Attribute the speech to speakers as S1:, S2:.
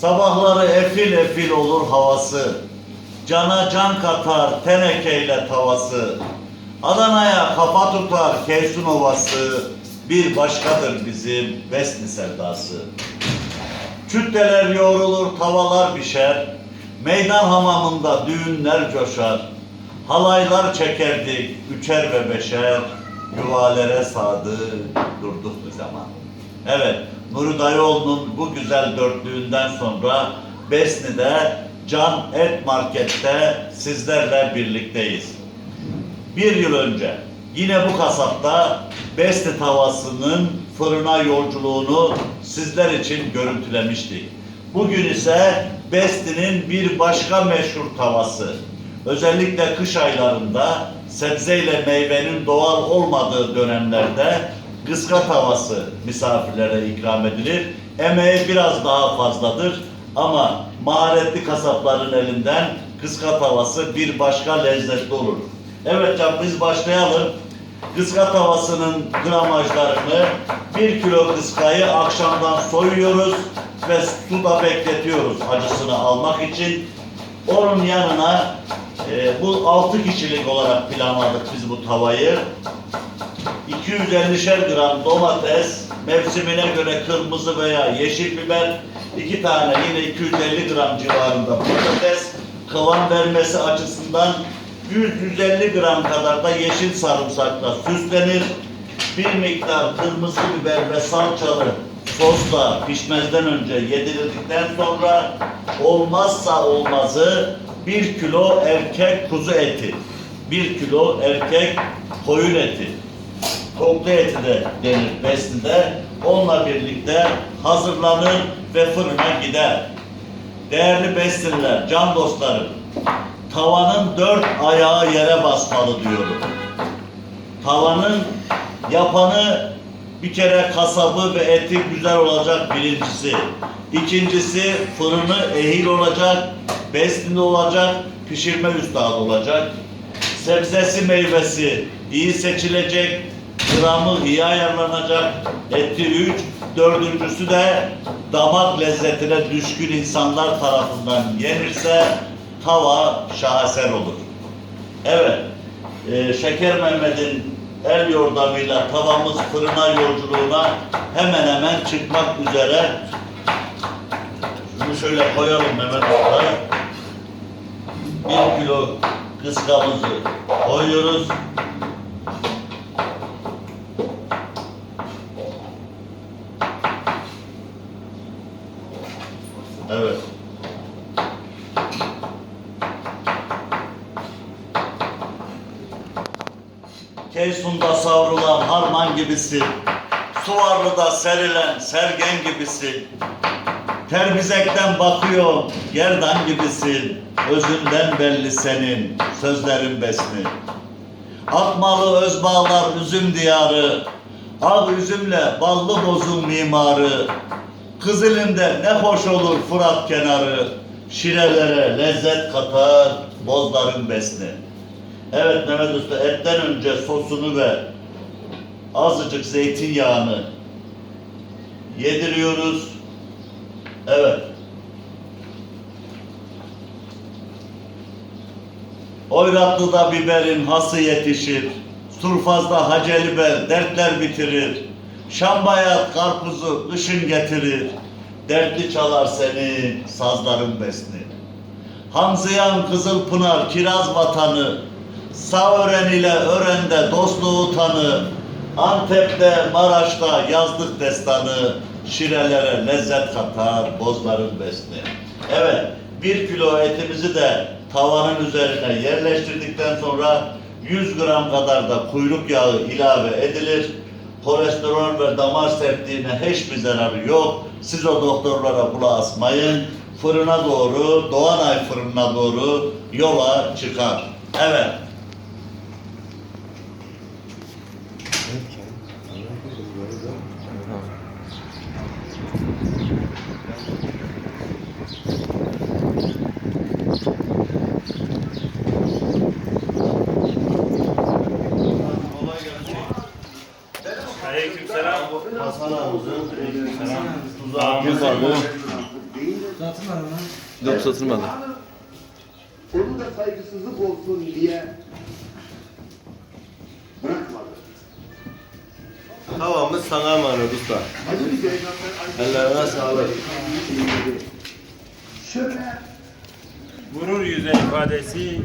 S1: Sabahları efil efil olur havası. Cana can katar tenekeyle tavası. Adana'ya kafa tutar Keysun Ovası. Bir başkadır bizim Besni sevdası. Kütleler yoğrulur, tavalar pişer. Meydan hamamında düğünler coşar. Halaylar çekerdik, üçer ve beşer. Yuvalere sadık durduk bir zaman. Evet, Nuri Dayıoğlu'nun bu güzel dörtlüğünden sonra Besni'de Can Et Market'te sizlerle birlikteyiz. Bir yıl önce yine bu kasapta Besti tavasının fırına yolculuğunu sizler için görüntülemiştik. Bugün ise Besti'nin bir başka meşhur tavası. Özellikle kış aylarında sebzeyle meyvenin doğal olmadığı dönemlerde kıska tavası misafirlere ikram edilir. Emeği biraz daha fazladır ama maharetli kasapların elinden kıska tavası bir başka lezzetli olur. Evet can biz başlayalım. Kıska tavasının gramajlarını bir kilo kıskayı akşamdan soyuyoruz ve suda bekletiyoruz acısını almak için. Onun yanına e, bu 6 kişilik olarak planladık biz bu tavayı. 250'şer gram domates, mevsimine göre kırmızı veya yeşil biber, iki tane yine 250 gram civarında patates, kıvam vermesi açısından 100-150 gram kadar da yeşil sarımsakla süslenir. Bir miktar kırmızı biber ve salçalı sosla pişmezden önce yedirildikten sonra olmazsa olmazı bir kilo erkek kuzu eti, bir kilo erkek koyun eti, Koklu eti de denir Besni'de. Onunla birlikte hazırlanır ve fırına gider. Değerli Besniler, can dostlarım, tavanın dört ayağı yere basmalı diyorum. Tavanın yapanı bir kere kasabı ve eti güzel olacak birincisi. İkincisi fırını ehil olacak, besnili olacak, pişirme üstadı olacak. Sebzesi meyvesi iyi seçilecek, gramı iyi ayarlanacak, eti üç, dördüncüsü de damak lezzetine düşkün insanlar tarafından yenirse tava şaheser olur. Evet, e, Şeker Mehmet'in el yordamıyla tavamız fırına yolculuğuna hemen hemen çıkmak üzere. Şunu şöyle koyalım Mehmet Usta. Bir kilo kıskamızı koyuyoruz. Evet. Keysun'da savrulan harman gibisin. Suvarlı'da serilen sergen gibisin. Terbizekten bakıyor gerdan gibisin. Özünden belli senin sözlerin besmi. Akmalı özbağlar üzüm diyarı. Ak üzümle ballı bozun mimarı. Kızılinde ne hoş olur Fırat kenarı. Şirelere lezzet katar bozların besni. Evet Mehmet Usta etten önce sosunu ve azıcık zeytinyağını yediriyoruz. Evet. Oyratlı'da biberin hası yetişir. Surfaz'da haceli bel dertler bitirir. Şambayat karpuzu kışın getirir. Dertli çalar seni sazların besni. Hamziyan Kızılpınar kiraz vatanı. Sağören ile Ören'de dostluğu tanı. Antep'te Maraş'ta yazdık destanı. Şirelere lezzet katar bozların besni. Evet bir kilo etimizi de tavanın üzerine yerleştirdikten sonra 100 gram kadar da kuyruk yağı ilave edilir. Kolesterol ve damar sertliğine hiçbir zararı yok. Siz o doktorlara kulağı asmayın. Fırına doğru, Doğanay fırınına doğru yola çıkar. Evet.
S2: Selam.
S1: tuzağı girmedi.
S2: var, Uzatırlar ona.
S3: Yok satılmadı.
S4: Onu da saygısızlık olsun diye bırakmadı.
S3: Havamız sana emanet usta. Ellerine sağlık.
S4: Şöyle
S5: Gurur yüzü ifadesi